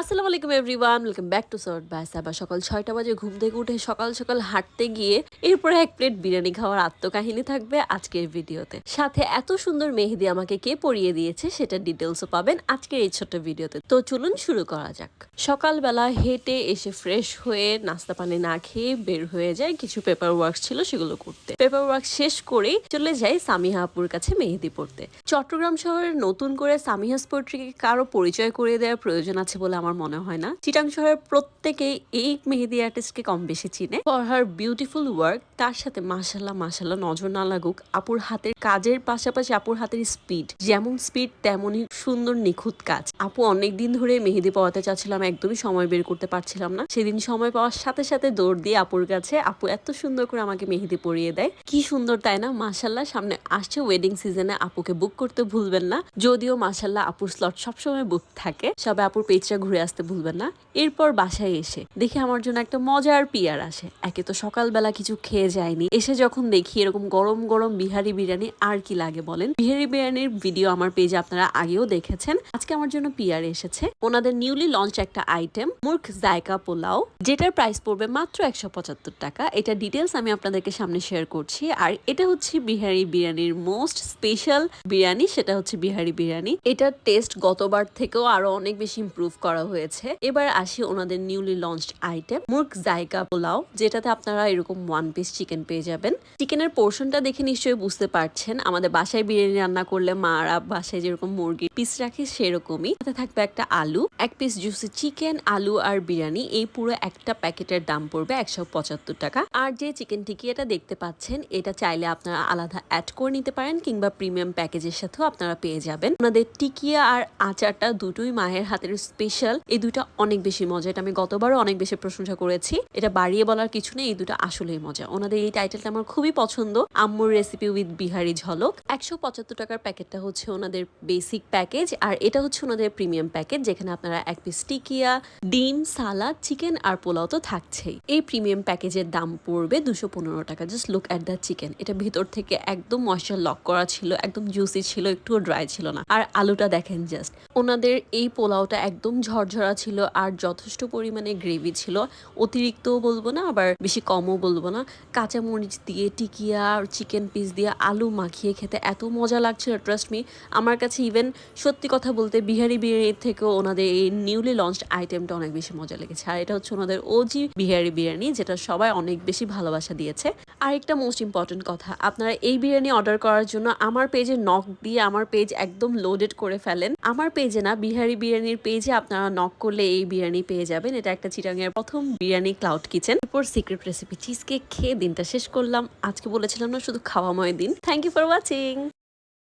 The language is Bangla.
আসসালামু আলাইকুম everyone, welcome back to sort বাস আবার সকাল ছয়টা বাজে ঘুম থেকে উঠে সকাল সকাল হাঁটতে গিয়ে এরপরে এক প্লেট বিরিয়ানি খাওয়ার আত্মকাহিনী থাকবে আজকের ভিডিওতে। সাথে এত সুন্দর মেহেদি আমাকে কে পরিয়ে দিয়েছে সেটা ডিটেলসও পাবেন আজকের এই ছোট্ট ভিডিওতে। তো চলুন শুরু করা যাক। সকালবেলা হেঁটে এসে ফ্রেশ হয়ে নাস্তা পানি না খেয়ে বের হয়ে যায় কিছু পেপার ওয়ার্ক ছিল সেগুলো করতে। পেপার ওয়ার্ক শেষ করেই চলে যাই সামিহা আপুর কাছে মেহেদি পড়তে। চট্টগ্রাম শহরের নতুন করে সামিহা স্পোর্ট্রিকে কারও পরিচয় করিয়ে দেওয়ার প্রয়োজন আছে বলে আমার মনে হয় না। চিটাং শহরের প্রত্যেকেই এই মেহেদি আর্টিস্টকে কম বেশি চিনে। ফর হার বিউটিফুল ওয়ার্ক তার সাথে মাসাল্লাহ মাসাল্লাহ নজর না লাগুক, আপুর হাতের কাজের পাশাপাশি আপুর হাতের স্পিড যেমন স্পিড তেমনই সুন্দর, নিখুঁত কাজ। আপু অনেক দিন ধরে মেহেদি পড়াতে চাচ্ছিলাম, একদমই সময় বের করতে পারছিলাম না। সেদিন সময় পাওয়ার সাথে সাথে দৌড় দিয়ে আপুর কাছে, আপু, এত সুন্দর করে আমাকে মেহেদি পরিয়ে দেয়। কি সুন্দর, তাই না? মাসাল্লাহ সামনে আসছে ওয়েডিং সিজনে আপুকে বুক করতে ভুলবেন না। যদিও মাসাল্লাহ আপুর স্লট সবসময় বুক থাকে। সবে আপুর পেজটা ঘুরে আসতে ভুলবেন না। এরপর বাসায় এসে দেখি আমার জন্য একটা মজার পিয়ার আসে। একে তো সকালবেলা কিছু খেয়ে যায়নি। এসে যখন দেখি এরকম গরম গরম বিহারি বিরিয়ানি আর কি লাগে বলেন? বিহারি বিরিয়ানির ভিডিও আমার পেজে আপনারা আগেও দেখেছেন। আজকে আমার জন্য পিয়ার এসেছে। ওনাদের নিউলি লঞ্চ একটা আইটেম, মুর্খ জায়কা পোলাও, যেটার প্রাইস পড়বে মাত্র একশো পঁচাত্তর টাকা। এটা ডিটেলস আমি আপনাদেরকে সামনে শেয়ার করছি। আর এটা হচ্ছে বিহারি বিরিয়ানির মোস্ট স্পেশাল বিরিয়ানি, সেটা হচ্ছে বিহারি বিরিয়ানি। এটার টেস্ট গতবার থেকেও আরও অনেক বেশি ইম্প্রুভ করা হয়েছে। এবার আসি ওনাদের নিউলি লঞ্চড আইটেম মুর্গ জায়গা পোলাও, যেটাতে আপনারা এরকম ওয়ান পিস চিকেন পেয়ে যাবেন। চিকেনের পোর্শনটা দেখে নিশ্চয়ই বুঝতে পারছেন। আমাদের বাসায় বিরিয়ানি রান্না করলে মারা, বাসায় যেরকম মুরগির পিস রাখে সেরকমই। সাথে থাকবে একটা আলু, এক পিস জুসি চিকেন আলু আর বিরিয়ানি। এই পুরো একটা প্যাকেটের দাম পড়বে একশো পঁচাত্তর টাকা। আর যে চিকেন টিকিয়াটা দেখতে পাচ্ছেন, এটা চাইলে আপনারা আলাদা অ্যাড করে নিতে পারেন, কিংবা প্রিমিয়াম প্যাকেজের সাথেও আপনারা পেয়ে যাবেন। ওনাদের টিকিয়া আর আচারটা দুটোই মায়ের হাতের স্পেশাল এই দুটো অনেক বেশি মজা। এটা আমি গতবারও অনেক বেশি প্রশংসা করেছি। এটা বাড়িয়ে বলার কিছু নেই, এই দুটো আসলেই মজা। ওনাদের এই টাইটেলটা আমার খুবই পছন্দ। আম্মুর রেসিপি উইথ বিহারি ঝলক। একশো পঁচাত্তর টাকার প্যাকেটটা হচ্ছে ওনাদের বেসিক প্যাকেজ আর এটা হচ্ছে ওনাদের প্রিমিয়াম প্যাকেজ যেখানে আপনারা এক পিস টিকিয়া, ডিম সালাদ চিকেন আর পোলাও তো থাকছেই। এই প্রিমিয়াম প্যাকেজের দাম পড়বে দুশো পনেরো টাকা। Just look at the chicken এটা ভিতর থেকে একদম ময়শ্চার লক করা ছিল, একদম জুসি ছিল, একটুও ড্রাই ছিল না। আর আলুটা দেখেন জাস্ট ওনাদের এই পোলাওটা একদম ঝরঝরা ছিল আর যথেষ্ট পরিমাণে গ্রেভি ছিল। অতিরিক্তও বলব না, আবার বেশি কমও বলব না। কাঁচামরিচ দিয়ে, টিকিয়া আর চিকেন পিস দিয়ে আলু মাখিয়ে খেতে এত মজা লাগছিল ট্রাস্ট মি আমার কাছে ইভেন সত্যি কথা বলতে বিহারি বিরিয়ানির থেকেও ওনাদের এই নিউলি লঞ্চড আইটেমটা অনেক বেশি মজা লেগেছে। আর এটা হচ্ছে ওনাদের ওজি বিহারি বিরিয়ানি, যেটা সবাই অনেক বেশি ভালোবাসা দিয়েছে। আর একটা মোস্ট ইম্পর্টেন্ট কথা, আপনারা এই বিরিয়ানি অর্ডার করার জন্য আমার পেজে নক দিয়ে আমার পেজ একদম লোডেড করে ফেলেন। আমার পেজে না, বিহারি বিরিয়ানির পেজে আপনারা নক করলে এই বিরিয়ানি পেয়ে যাবেন। এটা একটা চিরাঙের প্রথম বিরিয়ানি ক্লাউড কিচেন এরপর সিক্রেট রেসিপি চিজকে খেয়ে দিনটা শেষ করলাম। আজকে বলেছিলাম না, শুধু খাওয়াময় দিন। Thank you for watching